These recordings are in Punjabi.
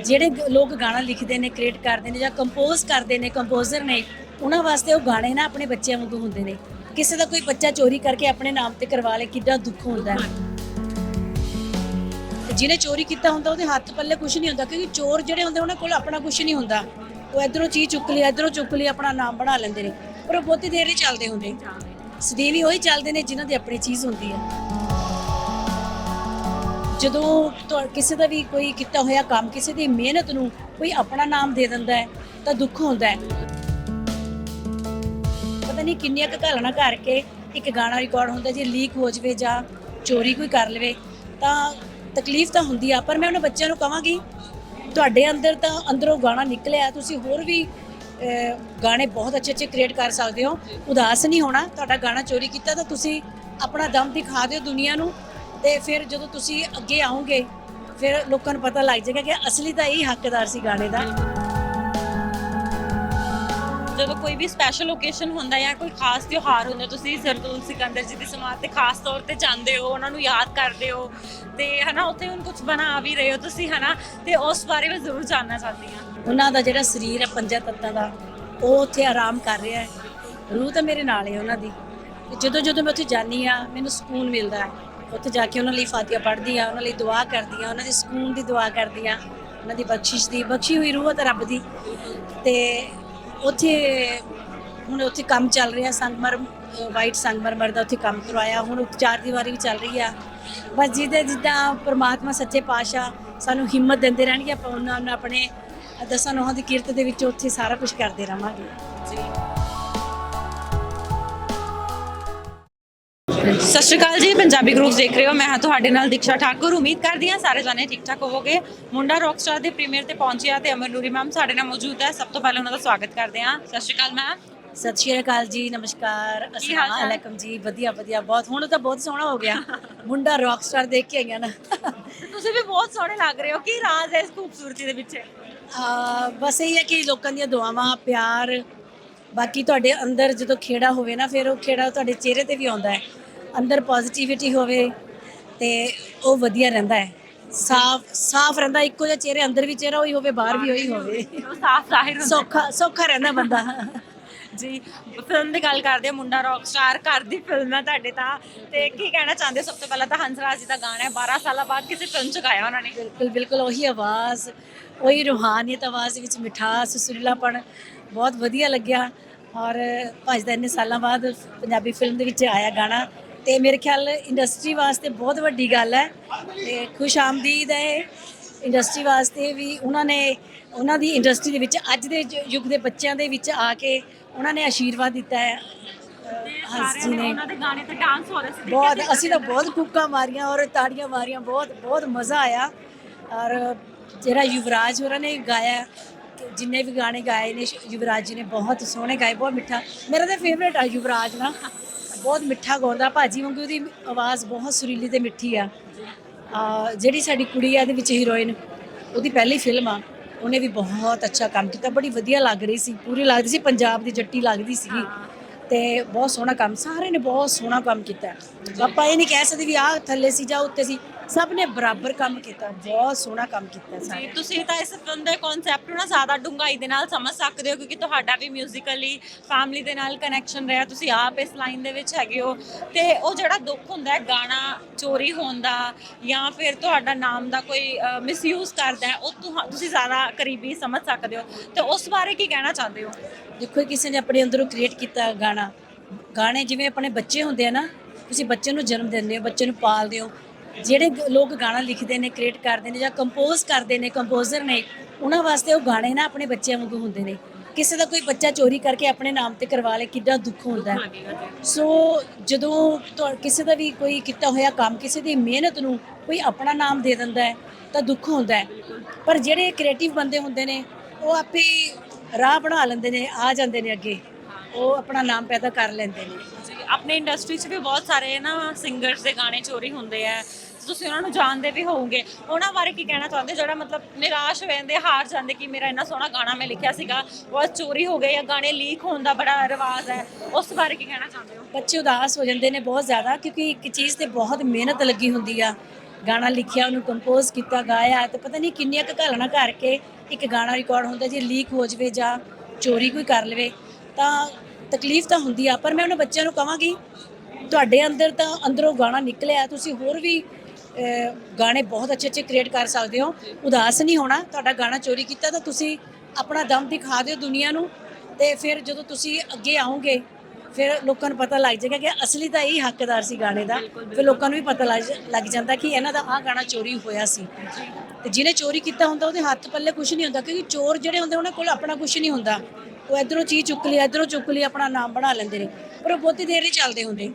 ਜਿਹੜੇ ਲੋਕ ਗਾਣਾ ਲਿਖਦੇ ਨੇ ਕ੍ਰੀਏਟ ਕਰਦੇ ਨੇ ਜਾਂ ਕੰਪੋਜ਼ ਕਰਦੇ ਨੇ ਕੰਪੋਜ਼ਰ ਨੇ, ਉਹਨਾਂ ਵਾਸਤੇ ਉਹ ਗਾਣੇ ਨਾ ਆਪਣੇ ਬੱਚਿਆਂ ਵਾਂਗੂ ਹੁੰਦੇ ਨੇ। ਕਿਸੇ ਦਾ ਕੋਈ ਬੱਚਾ ਚੋਰੀ ਕਰਕੇ ਆਪਣੇ ਨਾਮ ਤੇ ਕਰਵਾ ਲੇ, ਕਿੱਡਾ ਦੁੱਖ ਹੁੰਦਾ ਹੈ। ਤੇ ਜਿਹਨੇ ਚੋਰੀ ਕੀਤਾ ਹੁੰਦਾ, ਉਹਦੇ ਹੱਥ ਪੱਲੇ ਕੁਝ ਨਹੀਂ ਹੁੰਦਾ, ਕਿਉਂਕਿ ਚੋਰ ਜਿਹੜੇ ਹੁੰਦੇ, ਉਹਨਾਂ ਕੋਲ ਆਪਣਾ ਕੁਝ ਨਹੀਂ ਹੁੰਦਾ। ਉਹ ਇਧਰੋਂ ਚੀਜ਼ ਚੁੱਕ ਲਈ, ਇਧਰੋਂ ਚੁੱਕ ਲਈ, ਆਪਣਾ ਨਾਮ ਬਣਾ ਲੈਂਦੇ ਨੇ। ਪਰ ਉਹ ਬਹੁਤੀ ਦੇਰ ਨਹੀਂ ਚੱਲਦੇ ਹੁੰਦੇ। ਸਦੀਵੀ ਉਹੀ ਚੱਲਦੇ ਨੇ, ਜਿਨ੍ਹਾਂ ਦੀ ਆਪਣੀ ਚੀਜ਼ ਹੁੰਦੀ ਹੈ। ਜਦੋਂ ਤੁਹਾ- ਕਿਸੇ ਦਾ ਵੀ ਕੋਈ ਕੀਤਾ ਹੋਇਆ ਕੰਮ ਕਿਸੇ ਦੀ ਮਿਹਨਤ ਨੂੰ ਕੋਈ ਆਪਣਾ ਨਾਮ ਦੇ ਦਿੰਦਾ ਹੈ ਤਾਂ ਦੁੱਖ ਹੁੰਦਾ ਹੈ। ਪਤਾ ਨਹੀਂ ਕਿੰਨੀਆਂ ਕੁ ਘਾਲਣਾ ਕਰਕੇ ਇੱਕ ਗਾਣਾ ਰਿਕਾਰਡ ਹੁੰਦਾ ਜੇ ਲੀਕ ਹੋ ਜਵੇ ਜਾਂ ਚੋਰੀ ਕੋਈ ਕਰ ਲਵੇ ਤਾਂ ਤਕਲੀਫ ਤਾਂ ਹੁੰਦੀ ਆ ਪਰ ਮੈਂ ਉਹਨਾਂ ਬੱਚਿਆਂ ਨੂੰ ਕਹਾਂਗੀ ਤੁਹਾਡੇ ਅੰਦਰ ਤਾਂ ਅੰਦਰੋਂ ਗਾਣਾ ਨਿਕਲਿਆ ਤੁਸੀਂ ਹੋਰ ਵੀ ਅਹ, ਗਾਣੇ ਬਹੁਤ ਅੱਛੇ ਅੱਛੇ ਕ੍ਰੀਏਟ ਕਰ ਸਕਦੇ ਹੋ। ਉਦਾਸ ਨਹੀਂ ਹੋਣਾ ਤੁਹਾਡਾ ਗਾਣਾ ਚੋਰੀ ਕੀਤਾ ਤਾਂ ਤੁਸੀਂ ਆਪਣਾ ਦਮ ਦਿਖਾ ਦਿਓ ਦੁਨੀਆ ਨੂੰ ਤੇ ਫਿਰ ਜਦੋਂ ਤੁਸੀਂ ਅੱਗੇ ਆਓਗੇ ਫਿਰ ਲੋਕਾਂ ਨੂੰ ਪਤਾ ਲੱਗ ਜਾਏਗਾ ਕਿ ਅਸਲੀ ਤਾਂ ਇਹ ਹੱਕਦਾਰ ਸੀ ਗਾਣੇ ਦਾ। ਜਦੋਂ ਕੋਈ ਵੀ ਸਪੈਸ਼ਲ ਓਕੇਸ਼ਨ ਹੁੰਦਾ ਜਾਂ ਕੋਈ ਖਾਸ ਤਿਉਹਾਰ ਹੁੰਦਾ ਤੁਸੀਂ ਸਰਦੂਲ ਸਿਕੰਦਰ ਜੀ ਦੀ ਸਮਾਧ ਤੇ ਖਾਸ ਤੌਰ ਤੇ ਜਾਂਦੇ ਹੋ ਉਹਨਾਂ ਨੂੰ ਯਾਦ ਕਰਦੇ ਹੋ ਤੇ ਹਨਾ ਉੱਥੇ ਹੁਣ ਕੁਝ ਬਣਾ ਵੀ ਰਹੇ ਹੋ ਤੁਸੀਂ ਹਨਾ ਤੇ ਉਸ ਬਾਰੇ ਮੈਂ ਜ਼ਰੂਰ ਜਾਨਣਾ ਚਾਹਦੀ ਹਾਂ। ਉਹਨਾਂ ਦਾ ਜਿਹੜਾ ਸਰੀਰ ਹੈ ਪੰਜਾਂ ਤੱਤਾਂ ਦਾ ਉਹ ਉੱਥੇ ਆਰਾਮ ਕਰ ਰਿਹਾ ਹੈ। ਰੂਹ ਤਾਂ ਮੇਰੇ ਨਾਲ ਹੈ ਉਹਨਾਂ ਦੀ। ਜਦੋਂ ਜਦੋਂ ਮੈਂ ਉੱਥੇ ਜਾਂਦੀ ਆ ਮੈਨੂੰ ਸਕੂਨ ਮਿਲਦਾ ਹੈ। ਉੱਥੇ ਜਾ ਕੇ ਉਹਨਾਂ ਲਈ ਫਾਤਿਹਾ ਪੜ੍ਹਦੀ ਆ ਉਹਨਾਂ ਲਈ ਦੁਆ ਕਰਦੀ ਆ ਉਹਨਾਂ ਦੇ ਸਕੂਨ ਦੀ ਦੁਆ ਕਰਦੀ ਆ ਉਹਨਾਂ ਦੀ ਬਖਸ਼ਿਸ਼ ਦੀ, ਬਖਸ਼ੀ ਹੋਈ ਰੂਹ ਹੈ ਰੱਬ ਦੀ। ਤੇ ਉੱਥੇ ਹੁਣ ਉੱਥੇ ਕੰਮ ਚੱਲ ਰਿਹਾ, ਸੰਗਮਰ ਵਾਈਟ ਸੰਗਮਰਮਰ ਦਾ ਉੱਥੇ ਕੰਮ ਕਰਵਾਇਆ, ਹੁਣ ਉਪਚਾਰ ਦੀ ਵਾਰੀ ਵੀ ਚੱਲ ਰਹੀ ਆ। ਬਸ ਜਿਹਦੇ ਜਿੱਦਾਂ ਪ੍ਰਮਾਤਮਾ ਸੱਚੇ ਪਾਤਸ਼ਾਹ ਸਾਨੂੰ ਹਿੰਮਤ ਦਿੰਦੇ ਰਹਿਣਗੇ, ਆਪਾਂ ਉਹਨਾਂ ਨੂੰ ਆਪਣੇ ਦਸਾਂ ਨੋਹਾਂ ਦੀ ਕਿਰਤ ਦੇ ਵਿੱਚ ਉੱਥੇ ਸਾਰਾ ਕੁਝ ਕਰਦੇ ਰਵਾਂਗੇ। ਸਤਿ ਸ਼੍ਰੀ ਅਕਾਲ ਜੀ ਪੰਜਾਬੀ ਗਰੁੱਪ ਦੇਖ ਰਹੇ ਹੋ। ਮੈਂ ਹਾਂ ਤੁਹਾਡੇ ਨਾਲ ਦੀਕਸ਼ਾ ਠਾਕੁਰ। ਉਮੀਦ ਕਰਦੀ ਹਾਂ ਸਾਰੇ ਜਾਣੇ ਠੀਕ ਠਾਕ ਹੋਵੋਗੇ। ਮੁੰਡਾ ਰੌਕਸਟਾਰ ਦੇ ਪ੍ਰੀਮੀਅਰ ਤੇ ਪਹੁੰਚਿਆ ਤੇ ਅਮਰ ਨੂਰੀ ਮੈਮ ਸਾਡੇ ਨਾਲ ਮੌਜੂਦ ਹੈ। ਸਭ ਤੋਂ ਪਹਿਲਾਂ ਉਹਨਾਂ ਦਾ ਸਵਾਗਤ ਕਰਦੇ ਹਾਂ। ਸਤਿ ਸ਼੍ਰੀ ਅਕਾਲ ਮੈਮ ਸਤਿ ਸ਼੍ਰੀ ਅਕਾਲ ਜੀ ਨਮਸਕਾਰ? ਅਸਲਾਮ ਅਲੈਕਮ ਜੀ ਵਧੀਆ ਵਧੀਆ। ਬਹੁਤ ਹੁਣ ਤਾਂ ਬਹੁਤ ਸੋਹਣਾ ਹੋ ਗਿਆ। ਮੁੰਡਾ ਰੌਕ ਸਟਾਰ ਦੇਖ ਕੇ ਆਈਆਂ ਨਾ। ਤੁਸੀਂ ਵੀ ਬਹੁਤ ਸੋਹਣੇ ਲੱਗ ਰਹੇ ਹੋ। ਕੀ ਰਾਜ਼ ਹੈ ਇਸ ਖੂਬਸੂਰਤੀ ਦੇ ਪਿੱਛੇ? ਬਸ ਇਹ ਹੈ ਕਿ ਲੋਕਾਂ ਦੀਆਂ ਦੁਆਵਾਂ ਪਿਆਰ ਬਾਕੀ ਤੁਹਾਡੇ ਅੰਦਰ ਜਦੋਂ ਖੇੜਾ ਹੋਵੇ ਨਾ ਫਿਰ ਉਹ ਖੇੜਾ ਤੁਹਾਡੇ ਚਿਹਰੇ ਤੇ ਵੀ ਆਉਂਦਾ ਹੈ। ਅੰਦਰ ਪੋਜ਼ਿਟਿਵਿਟੀ ਹੋਵੇ ਤੇ ਉਹ ਵਧੀਆ ਰਹਿੰਦਾ ਹੈ। ਸਾਫ਼ ਸਾਫ਼ ਰਹਿੰਦਾ ਇੱਕੋ ਜਿਹਾ ਚਿਹਰੇ ਅੰਦਰ ਵੀ ਚਿਹਰਾ ਉਹੀ ਹੋਵੇ ਬਾਹਰ ਵੀ ਉਹੀ ਹੋਵੇ। ਉਹ ਸਾਫ਼ ਜ਼ਾਹਿਰ ਹੁੰਦਾ ਸੌਖਾ ਸੌਖਾ ਰਹਿੰਦਾ ਬੰਦਾ। ਜੀ ਫਿਲਮ ਦੀ ਗੱਲ ਕਰਦੇ ਹਾਂ ਮੁੰਡਾ ਰੌਕ ਸਟਾਰ ਘਰ ਦੀ ਫਿਲਮ ਹੈ ਤੁਹਾਡੇ ਤਾਂ। ਤੇ ਕੀ ਕਹਿਣਾ ਚਾਹੁੰਦੇ ਹੋ? ਸਭ ਤੋਂ ਪਹਿਲਾਂ ਤਾਂ ਹੰਸਰਾਜ ਜੀ ਦਾ ਗਾਣਾ ਹੈ 12 ਸਾਲਾਂ ਬਾਅਦ ਕਿਸੇ ਫਿਲਮ ਚ ਗਾਇਆ ਉਹਨਾਂ ਨੇ? ਬਿਲਕੁਲ ਬਿਲਕੁਲ ਉਹੀ ਆਵਾਜ਼ ਉਹੀ ਰੂਹਾਨੀਅਤ ਆਵਾਜ਼ ਵਿੱਚ ਮਿਠਾਸ ਸੁਰੀਲਾਪਣ ਬਹੁਤ ਵਧੀਆ ਲੱਗਿਆ। ਔਰ ਭੱਜ ਦਾ ਇੰਨੇ ਸਾਲਾਂ ਬਾਅਦ ਪੰਜਾਬੀ ਫਿਲਮ ਦੇ ਵਿੱਚ ਆਇਆ ਗਾਣਾ। ਤੇ ਮੇਰੇ ਖਿਆਲ ਇੰਡਸਟਰੀ ਵਾਸਤੇ ਬਹੁਤ ਵੱਡੀ ਗੱਲ ਹੈ ਤੇ ਖੁਸ਼ ਆਮਦੀਦ ਹੈ ਇੰਡਸਟਰੀ ਵਾਸਤੇ ਵੀ ਉਹਨਾਂ ਨੇ ਉਹਨਾਂ ਦੀ ਇੰਡਸਟਰੀ ਦੇ ਵਿੱਚ ਅੱਜ ਦੇ ਯੁੱਗ ਦੇ ਬੱਚਿਆਂ ਦੇ ਵਿੱਚ ਆ ਕੇ ਉਹਨਾਂ ਨੇ ਆਸ਼ੀਰਵਾਦ ਦਿੱਤਾ ਹੈ। ਅਹ ਹੰਸ ਸਾਰਿਆਂ ਜੀ। ਨੇ ਉਹਨਾਂ ਦੇ ਗਾਣੇ ਤੇ ਡਾਂਸ ਹੋ ਰਿਹਾ ਸੀ। ਬਹੁਤ? ਅਸੀਂ ਤਾਂ ਬਹੁਤ ਕੁੱਕਾ ਮਾਰੀਆਂ ਔਰ ਤਾੜੀਆਂ ਮਾਰੀਆਂ ਬਹੁਤ ਬਹੁਤ ਮਜ਼ਾ ਆਇਆ। ਔਰ ਜਿਹੜਾ ਯੁਵਰਾਜ ਹੋਰਾਂ ਨੇ ਗਾਇਆ ਜਿੰਨੇ ਵੀ ਗਾਣੇ ਗਾਏ ਨੇ ਯੁਵਰਾਜ ਜੀ ਨੇ ਬਹੁਤ ਸੋਹਣੇ ਗਾਏ ਬਹੁਤ ਮਿੱਠਾ। ਮੇਰਾ ਤਾਂ ਫੇਵਰੇਟ ਆ ਯੁਵਰਾਜ ਨਾ। ਬਹੁਤ ਮਿੱਠਾ ਗਾਉਂਦਾ ਭਾਜੀ ਵਾਂਗੂ ਉਹਦੀ ਆਵਾਜ਼ ਬਹੁਤ ਸੁਰੀਲੀ ਤੇ ਮਿੱਠੀ ਆ। ਜਿਹੜੀ ਸਾਡੀ ਕੁੜੀ ਆ ਇਹਦੇ ਵਿੱਚ ਹੀਰੋਇਨ ਉਹਦੀ ਪਹਿਲੀ ਫਿਲਮ ਆ ਉਹਨੇ ਵੀ ਬਹੁਤ ਅੱਛਾ ਕੰਮ ਕੀਤਾ ਬੜੀ ਵਧੀਆ ਲੱਗ ਰਹੀ ਸੀ ਪੂਰੀ ਲੱਗਦੀ ਸੀ ਪੰਜਾਬ ਦੀ ਜੱਟੀ ਲੱਗਦੀ ਸੀਗੀ। ਤੇ ਬਹੁਤ ਸੋਹਣਾ ਕੰਮ ਸਾਰੇ ਨੇ ਬਹੁਤ ਸੋਹਣਾ ਕੰਮ ਕੀਤਾ। ਆਪਾਂ ਇਹ ਨਹੀਂ ਕਹਿ ਸਕਦੇ ਵੀ ਆਹ ਥੱਲੇ ਸੀ ਜਾਂ ਉੱਤੇ ਸੀ ਸਭ ਨੇ ਬਰਾਬਰ ਕੰਮ ਕੀਤਾ ਬਹੁਤ ਸੋਹਣਾ ਕੰਮ ਕੀਤਾ ਜੀ ਸਾਰੇ ਤੁਸੀਂ ਤਾਂ ਇਸ ਫਿਲਮ ਦੇ ਕਨਸੈਪਟ ਨੂੰ ਨਾ ਜ਼ਿਆਦਾ ਡੂੰਘਾਈ ਦੇ ਨਾਲ ਸਮਝ ਸਕਦੇ ਹੋ ਕਿਉਂਕਿ ਤੁਹਾਡਾ ਵੀ ਮਿਊਜ਼ੀਕਲੀ ਫੈਮਿਲੀ ਦੇ ਨਾਲ ਕਨੈਕਸ਼ਨ ਰਿਹਾ ਤੁਸੀਂ ਆਪ ਇਸ ਲਾਈਨ ਦੇ ਵਿੱਚ ਹੈਗੇ ਹੋ। ਤੇ ਉਹ ਜਿਹੜਾ ਦੁੱਖ ਹੁੰਦਾ ਹੈ ਗਾਣਾ ਚੋਰੀ ਹੋਣ ਦਾ ਜਾਂ ਫਿਰ ਤੁਹਾਡਾ ਨਾਮ ਦਾ ਕੋਈ ਮਿਸਯੂਜ਼ ਕਰਦਾ ਹੈ ਉਹ ਤੁਹਾ- ਤੁਸੀਂ ਜ਼ਿਆਦਾ ਕਰੀਬੀ ਸਮਝ ਸਕਦੇ ਹੋ। ਤੇ ਉਸ ਬਾਰੇ ਕੀ ਕਹਿਣਾ ਚਾਹੁੰਦੇ ਹੋ? ਦੇਖੋ ਕਿਸੇ ਨੇ ਆਪਣੇ ਅੰਦਰੋਂ ਕ੍ਰੀਏਟ ਕੀਤਾ ਗਾਣਾ। ਗਾਣੇ ਜਿਵੇਂ ਆਪਣੇ ਬੱਚੇ ਹੁੰਦੇ ਆ ਨਾ ਤੁਸੀਂ ਬੱਚੇ ਨੂੰ ਜਨਮ ਦਿੰਦੇ ਹੋ ਬੱਚੇ ਨੂੰ ਪਾਲਦੇ ਹੋ ਜਿਹੜੇ ਲੋਕ ਗਾਣਾ ਲਿਖਦੇ ਨੇ ਕ੍ਰੀਏਟ ਕਰਦੇ ਨੇ ਜਾਂ ਕੰਪੋਜ਼ ਕਰਦੇ ਨੇ ਕੰਪੋਜ਼ਰ ਨੇ, ਉਹਨਾਂ ਵਾਸਤੇ ਉਹ ਗਾਣੇ ਨਾ ਆਪਣੇ ਬੱਚਿਆਂ ਵਾਂਗੂ ਹੁੰਦੇ ਨੇ। ਕਿਸੇ ਦਾ ਕੋਈ ਬੱਚਾ ਚੋਰੀ ਕਰਕੇ ਆਪਣੇ ਨਾਮ ਤੇ ਕਰਵਾ ਲੇ, ਕਿੱਡਾ ਦੁੱਖ ਹੁੰਦਾ ਸੋ ਜਦੋਂ ਕਿਸੇ ਦਾ ਵੀ ਕੋਈ ਕੀਤਾ ਹੋਇਆ ਕੰਮ, ਕਿਸੇ ਦੀ ਮਿਹਨਤ ਨੂੰ ਕੋਈ ਆਪਣਾ ਨਾਮ ਦੇ ਦਿੰਦਾ ਹੈ, ਤਾਂ ਦੁੱਖ ਹੁੰਦਾ ਹੈ। ਪਰ ਜਿਹੜੇ ਕ੍ਰੀਏਟਿਵ ਬੰਦੇ ਹੁੰਦੇ ਨੇ, ਉਹ ਆਪੇ ਰਾਹ ਬਣਾ ਲੈਂਦੇ ਨੇ, ਆ ਜਾਂਦੇ ਨੇ ਅੱਗੇ। ਉਹ ਆਪਣਾ ਨਾਮ ਪੈਦਾ ਕਰ ਲੈਂਦੇ ਨੇ। ਆਪਣੇ ਇੰਡਸਟਰੀ 'ਚ ਵੀ ਬਹੁਤ ਸਾਰੇ ਨਾ ਸਿੰਗਰਸ ਦੇ ਗਾਣੇ ਚੋਰੀ ਹੁੰਦੇ ਆ। ਤੁਸੀਂ ਉਹਨਾਂ ਨੂੰ ਜਾਣਦੇ ਵੀ ਹੋਵੋਗੇ। ਉਹਨਾਂ ਬਾਰੇ ਕੀ ਕਹਿਣਾ ਚਾਹੁੰਦੇ? ਜਿਹੜਾ ਮਤਲਬ ਨਿਰਾਸ਼ ਹੋ ਜਾਂਦੇ ਹਾਰ ਜਾਂਦੇ ਕਿ ਮੇਰਾ ਇੰਨਾ ਸੋਹਣਾ ਗਾਣਾ ਮੈਂ ਲਿਖਿਆ ਸੀਗਾ, ਉਹ ਚੋਰੀ ਹੋ ਗਏ ਜਾਂ ਗਾਣੇ ਲੀਕ ਹੋਣ ਦਾ ਬੜਾ ਰਿਵਾਜ ਹੈ। ਉਸ ਬਾਰੇ ਕੀ ਕਹਿਣਾ ਚਾਹੁੰਦੇ ਹੋ? ਬੱਚੇ ਉਦਾਸ ਹੋ ਜਾਂਦੇ ਨੇ ਬਹੁਤ ਜ਼ਿਆਦਾ, ਕਿਉਂਕਿ ਇੱਕ ਚੀਜ਼ ਤੇ ਬਹੁਤ ਮਿਹਨਤ ਲੱਗੀ ਹੁੰਦੀ ਆ। ਗਾਣਾ ਲਿਖਿਆ, ਉਹਨੂੰ ਕੰਪੋਜ਼ ਕੀਤਾ, ਗਾਇਆ ਤੇ ਪਤਾ ਨਹੀਂ ਕਿੰਨੀਆਂ ਕੁ ਘਾਲਣਾ ਕਰਕੇ ਇੱਕ ਗਾਣਾ ਰਿਕਾਰਡ ਹੁੰਦਾ ਜੇ ਲੀਕ ਹੋ ਜਵੇ ਜਾਂ ਚੋਰੀ ਕੋਈ ਕਰ ਲਵੇ, ਤਾਂ ਤਕਲੀਫ ਤਾਂ ਹੁੰਦੀ ਆ। ਪਰ ਮੈਂ ਉਹਨਾਂ ਬੱਚਿਆਂ ਨੂੰ ਕਹਾਂਗੀ ਤੁਹਾਡੇ ਅੰਦਰ ਤਾਂ ਅੰਦਰੋਂ ਗਾਣਾ ਨਿਕਲਿਆ, ਤੁਸੀਂ ਹੋਰ ਵੀ ਗਾਣੇ ਬਹੁਤ ਅੱਛੇ ਅੱਛੇ ਕ੍ਰੀਏਟ ਕਰ ਸਕਦੇ ਹੋ। ਉਦਾਸ ਨਹੀਂ ਹੋਣਾ ਤੁਹਾਡਾ ਗਾਣਾ ਚੋਰੀ ਕੀਤਾ ਤਾਂ ਤੁਸੀਂ ਆਪਣਾ ਦਮ ਦਿਖਾ ਦਿਓ ਦੁਨੀਆ ਨੂੰ ਤੇ ਫਿਰ ਜਦੋਂ ਤੁਸੀਂ ਅੱਗੇ ਆਓਗੇ ਫਿਰ ਲੋਕਾਂ ਨੂੰ ਪਤਾ ਲੱਗ ਜਾਏਗਾ ਕਿ ਅਸਲੀ ਤਾਂ ਇਹ ਹੱਕਦਾਰ ਸੀ ਗਾਣੇ ਦਾ। ਫਿਰ ਲੋਕਾਂ ਨੂੰ ਵੀ ਪਤਾ ਲੱਗ ਲੱਗ ਜਾਂਦਾ ਕਿ ਇਹਨਾਂ ਦਾ ਆਹ ਗਾਣਾ ਚੋਰੀ ਹੋਇਆ ਸੀ। ਤੇ ਜਿਹਨੇ ਚੋਰੀ ਕੀਤਾ ਹੁੰਦਾ ਉਹਦੇ ਹੱਥ ਪੱਲੇ ਕੁਝ ਨਹੀਂ ਹੁੰਦਾ ਕਿਉਂਕਿ ਚੋਰ ਜਿਹੜੇ ਹੁੰਦੇ ਉਹਨਾਂ ਕੋਲ ਆਪਣਾ ਕੁਝ ਨਹੀਂ ਹੁੰਦਾ। ਉਹ ਇਧਰੋਂ ਚੀਜ਼ ਚੁੱਕ ਲਈ ਇਧਰੋਂ ਚੁੱਕ ਲਈ ਆਪਣਾ ਨਾਮ ਬਣਾ ਲੈਂਦੇ ਨੇ। ਪਰ ਉਹ ਬਹੁਤੀ ਦੇਰ ਨਹੀਂ ਚੱਲਦੇ ਹੁੰਦੇ।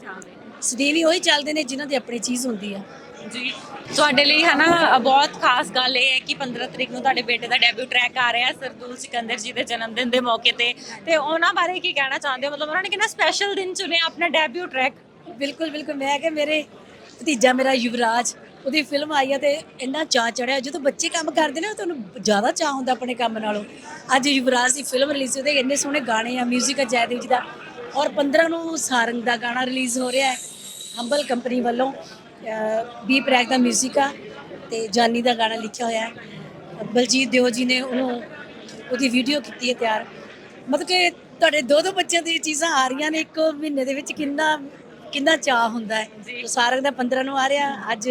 ਸਦੀਵੀ ਉਹੀ ਚੱਲਦੇ ਨੇ ਜਿਨ੍ਹਾਂ ਦੀ ਆਪਣੀ ਚੀਜ਼ ਹੁੰਦੀ ਆ। ਜੀ। ਤੁਹਾਡੇ ਲਈ ਹੈ ਨਾ ਬਹੁਤ ਖਾਸ ਗੱਲ ਇਹ ਹੈ ਕਿ 15 ਤਰੀਕ ਨੂੰ ਤੁਹਾਡੇ ਬੇਟੇ ਦਾ ਡੈਬਿਊ ਟਰੈਕ ਆ ਰਿਹਾ ਸਰਦੂਲ ਸਿਕੰਦਰ ਜੀ ਦੇ ਜਨਮ ਦਿਨ ਦੇ ਮੌਕੇ ਤੇ। ਤੇ ਉਹਨਾਂ ਬਾਰੇ ਕੀ ਕਹਿਣਾ ਚਾਹੁੰਦੇ ਹੋ? ਮਤਲਬ ਉਹਨਾਂ ਨੇ ਕਿੰਨਾ ਸਪੈਸ਼ਲ ਦਿਨ ਚੁਣਿਆ ਆਪਣਾ ਡੈਬਿਊ ਟਰੈਕ ਬਿਲਕੁਲ ਬਿਲਕੁਲ। ਮੈਂ ਕਿ ਮੇਰੇ ਭਤੀਜਾ ਮੇਰਾ ਯੁਵਰਾਜ, ਉਹਦੀ ਫਿਲਮ ਆਈ ਆ ਤੇ ਇੰਨਾ ਚਾਅ ਚੜਿਆ। ਜਦੋਂ ਬੱਚੇ ਕੰਮ ਕਰਦੇ ਨੇ ਉਹ ਤੁਹਾਨੂੰ ਜ਼ਿਆਦਾ ਚਾਅ ਹੁੰਦਾ ਆਪਣੇ ਕੰਮ ਨਾਲੋਂ। ਅੱਜ ਯੁਵਰਾਜ ਦੀ ਫਿਲਮ ਰਿਲੀਜ਼ ਉਹਦੇ ਇੰਨੇ ਸੋਹਣੇ ਗਾਣੇ ਆ 뮤직 ਆ ਜੈਦੇਵ ਜੀ ਦਾ। ਔਰ 15 ਨੂੰ ਸਾਰੰਗ ਦਾ ਗਾਣਾ ਰਿਲੀਜ਼ ਹੋ ਰਿਹਾ ਹੈ ਹੰਬਲ ਕੰਪਨੀ ਵੱਲੋਂ। ਬੀ ਪ੍ਰੈਕ ਦਾ 뮤직 ਆ ਤੇ ਜਾਨੀ ਦਾ ਗਾਣਾ ਲਿਖਿਆ ਹੋਇਆ ਹੈ। ਬਲਜੀਤ ਦਿਓ ਜੀ ਨੇ ਉਹਨੂੰ ਉਹਦੀ ਵੀਡੀਓ ਕੀਤੀ ਹੈ ਤਿਆਰ। ਮਤਲਬ ਕਿ ਤੁਹਾਡੇ ਦੋ ਦੋ ਬੱਚਿਆਂ ਦੀ ਚੀਜ਼ਾਂ ਆ ਰਹੀਆਂ ਨੇ ਇੱਕ ਮਹੀਨੇ ਦੇ ਵਿੱਚ ਕਿੰਨਾ ਕਿੰਨਾ ਚਾਹ ਹੁੰਦਾ ਹੈ? ਸਾਰੰਗ ਦਾ 15 ਨੂੰ ਆ ਰਿਹਾ ਅੱਜ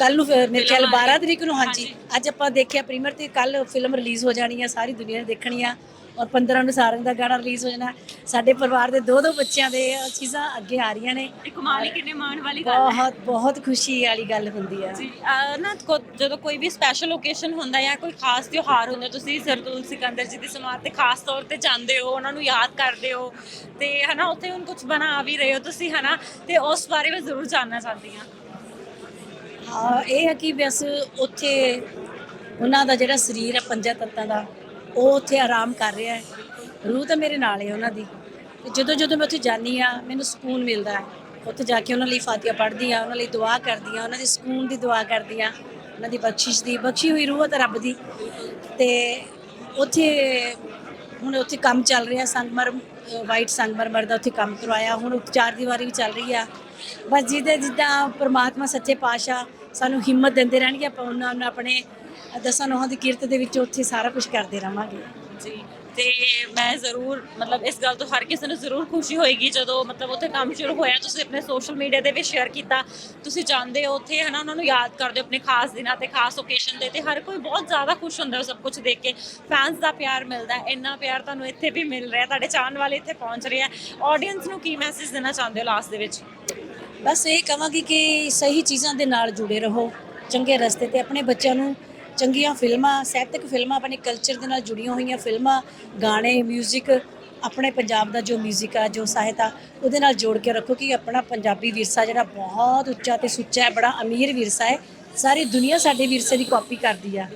ਕੱਲ ਨੂੰ ਫਿਰ ਮੇਰੇ ਖਿਆਲ 12 ਤਰੀਕ ਨੂੰ ਹਾਂਜੀ। ਅੱਜ ਆਪਾਂ ਦੇਖਿਆ ਪ੍ਰੀਮੀਅਰ ਤੇ ਕੱਲ ਫਿਲਮ ਰਿਲੀਜ਼ ਹੋ ਜਾਣੀ ਆ ਸਾਰੀ ਦੁਨੀਆ ਨੇ ਦੇਖਣੀ ਆ ਔਰ 15 ਨੂੰ ਸਾਰੰਗ ਦਾ ਗਾਣਾ ਰਿਲੀਜ਼ ਹੋ ਜਾਣਾ। ਸਾਡੇ ਪਰਿਵਾਰ ਦੇ ਦੋ ਦੋ ਬੱਚਿਆਂ ਦੇ ਇਹ ਚੀਜ਼ਾਂ ਅੱਗੇ ਆ ਰਹੀਆਂ ਨੇ। ਇੱਕ ਮਾਲੀ ਕਿੰਨੇ ਮਾਣ ਵਾਲੀ ਗੱਲ ਹੈ। ਬਹੁਤ ਬਹੁਤ ਖੁਸ਼ੀ ਵਾਲੀ ਗੱਲ ਹੁੰਦੀ ਆ। ਜੀ ਅਹ ਨਾ ਕੋ- ਜਦੋਂ ਕੋਈ ਵੀ ਸਪੈਸ਼ਲ ਓਕੇਸ਼ਨ ਹੁੰਦਾ ਜਾਂ ਕੋਈ ਖਾਸ ਤਿਉਹਾਰ ਹੁੰਦਾ ਤੁਸੀਂ ਸਰਦੂਲ ਸਿਕੰਦਰ ਜੀ ਦੀ ਸਮਾਧ ਤੇ ਖਾਸ ਤੌਰ ਤੇ ਜਾਂਦੇ ਹੋ ਉਹਨਾਂ ਨੂੰ ਯਾਦ ਕਰਦੇ ਹੋ ਤੇ ਹਨਾ ਉੱਥੇ ਹੁਣ ਕੁਝ ਬਣਾ ਵੀ ਰਹੇ ਹੋ ਤੁਸੀਂ ਹਨਾ ਤੇ ਉਸ ਬਾਰੇ ਮੈਂ ਜ਼ਰੂਰ ਜਾਨਣਾ ਚਾਹੁੰਦੀ ਹਾਂ ਹਾਂ। ਇਹ ਹੈ ਕਿ ਬਸ ਉੱਥੇ ਉਹਨਾਂ ਦਾ ਜਿਹੜਾ ਸਰੀਰ ਹੈ, ਪੰਜਾਂ ਤੱਤਾਂ ਦਾ, ਉਹ ਉੱਥੇ ਆਰਾਮ ਕਰ ਰਿਹਾ ਹੈ। ਰੂਹ ਤਾਂ ਮੇਰੇ ਨਾਲ ਹੈ ਉਹਨਾਂ ਦੀ। ਤੇ ਜਦੋਂ ਜਦੋਂ ਮੈਂ ਉੱਥੇ ਜਾਂਦੀ ਆ ਮੈਨੂੰ ਸਕੂਨ ਮਿਲਦਾ ਹੈ। ਉੱਥੇ ਜਾ ਕੇ ਉਹਨਾਂ ਲਈ ਫਾਤਿਹਾ ਪੜ੍ਹਦੀ ਆ ਉਹਨਾਂ ਲਈ ਦੁਆ ਕਰਦੀ ਆ ਉਹਨਾਂ ਦੇ ਸਕੂਨ ਦੀ ਦੁਆ ਕਰਦੀ ਆ ਉਹਨਾਂ ਦੀ ਬਖਸ਼ਿਸ਼ ਦੀ, ਬਖਸ਼ੀ ਹੋਈ ਰੂਹ ਹੈ ਤਾਂ ਰੱਬ ਦੀ। ਤੇ ਉੱਥੇ, ਹੁਣ ਉੱਥੇ ਕੰਮ ਚੱਲ ਰਿਹਾ ਸੰਗਮਰ ਵਾਈਟ ਸੰਗਮਰਮਰ ਦਾ ਉੱਥੇ ਕੰਮ ਕਰਵਾਇਆ, ਹੁਣ ਉਪਚਾਰ ਦੀ ਵਾਰੀ ਵੀ ਚੱਲ ਰਹੀ ਆ। ਬਸ ਜਿਹਦੇ, ਜਿੱਦਾਂ ਪਰਮਾਤਮਾ ਸੱਚੇ ਪਾਤਸ਼ਾਹ ਸਾਨੂੰ ਹਿੰਮਤ ਦਿੰਦੇ ਰਹਿਣਗੇ, ਆਪਾਂ ਉਹਨਾਂ ਨੂੰ ਆਪਣੇ ਦਸਾਂ ਨੋਹਾਂ ਦੀ ਕਿਰਤ ਦੇ ਵਿੱਚ ਉੱਥੇ ਸਾਰਾ ਕੁਝ ਕਰਦੇ ਰਵਾਂਗੇ। ਜੀ, ਤੇ ਮੈਂ ਜ਼ਰੂਰ ਮਤਲਬ ਇਸ ਗੱਲ ਤੋਂ ਹਰ ਕਿਸੇ ਨੂੰ ਜ਼ਰੂਰ ਖੁਸ਼ੀ ਹੋਏਗੀ ਜਦੋਂ ਮਤਲਬ ਉੱਥੇ ਕੰਮ ਸ਼ੁਰੂ ਹੋਇਆ, ਤੁਸੀਂ ਆਪਣੇ ਸੋਸ਼ਲ ਮੀਡੀਆ ਦੇ ਵਿੱਚ ਸ਼ੇਅਰ ਕੀਤਾ, ਤੁਸੀਂ ਜਾਂਦੇ ਹੋ ਉੱਥੇ, ਹਨਾ, ਉਹਨਾਂ ਨੂੰ ਯਾਦ ਕਰਦੇ ਹੋ ਆਪਣੇ ਖਾਸ ਦਿਨਾਂ ਤੇ, ਖਾਸ ਓਕੇਸ਼ਨ ਤੇ ਤੇ ਹਰ ਕੋਈ ਬਹੁਤ ਜ਼ਿਆਦਾ ਖੁਸ਼ ਹੁੰਦਾ ਉਹ ਸਭ ਕੁਝ ਦੇਖ ਕੇ। ਫੈਨਸ ਦਾ ਪਿਆਰ ਮਿਲਦਾ ਹੈ, ਇੰਨਾ ਪਿਆਰ ਤੁਹਾਨੂੰ ਇੱਥੇ ਵੀ ਮਿਲ ਰਿਹਾ, ਤੁਹਾਡੇ ਚਾਹਣ ਵਾਲੇ ਇੱਥੇ ਪਹੁੰਚ ਰਹੇ ਆ ਆਡੀਅנס ਨੂੰ ਕੀ ਮੈਸੇਜ ਦੇਣਾ ਚਾਹੁੰਦੇ ਹੋ ਲਾਸਟ ਦੇ ਵਿੱਚ? ਬਸ ਇਹ ਕਹਾਂਗੀ ਕਿ ਸਹੀ ਚੀਜ਼ਾਂ ਦੇ ਨਾਲ ਜੁੜੇ ਰਹੋ ਚੰਗੇ ਰਸਤੇ ਤੇ ਆਪਣੇ ਬੱਚਿਆਂ ਨੂੰ ਚੰਗੀਆਂ ਫਿਲਮਾਂ ਸਾਹਿਤਕ ਫਿਲਮਾਂ ਆਪਣੇ ਕਲਚਰ ਦੇ ਨਾਲ ਜੁੜੀਆਂ ਹੋਈਆਂ ਫਿਲਮਾਂ ਗਾਣੇ 뮤직 ਆਪਣੇ ਪੰਜਾਬ ਦਾ ਜੋ 뮤직 ਆ ਜੋ ਸਾਹਿਤ ਆ ਉਹਦੇ ਨਾਲ ਜੋੜ ਕੇ ਰੱਖੋ ਕਿ ਆਪਣਾ ਪੰਜਾਬੀ ਵਿਰਸਾ ਜਿਹੜਾ ਬਹੁਤ ਉੱਚਾ ਤੇ ਸੁੱਚਾ ਹੈ ਬੜਾ ਅਮੀਰ ਵਿਰਸਾ ਹੈ ਸਾਰੀ ਦੁਨੀਆ ਸਾਡੇ ਵਿਰਸੇ ਦੀ ਕਾਪੀ ਕਰਦੀ ਆ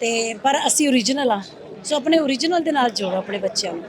ਤੇ ਪਰ ਅਸੀਂ ਓਰੀਜਨਲ ਆ ਸੋ ਆਪਣੇ ਓਰੀਜਨਲ ਦੇ ਨਾਲ ਜੋੜੋ ਆਪਣੇ ਬੱਚਿਆਂ ਨੂੰ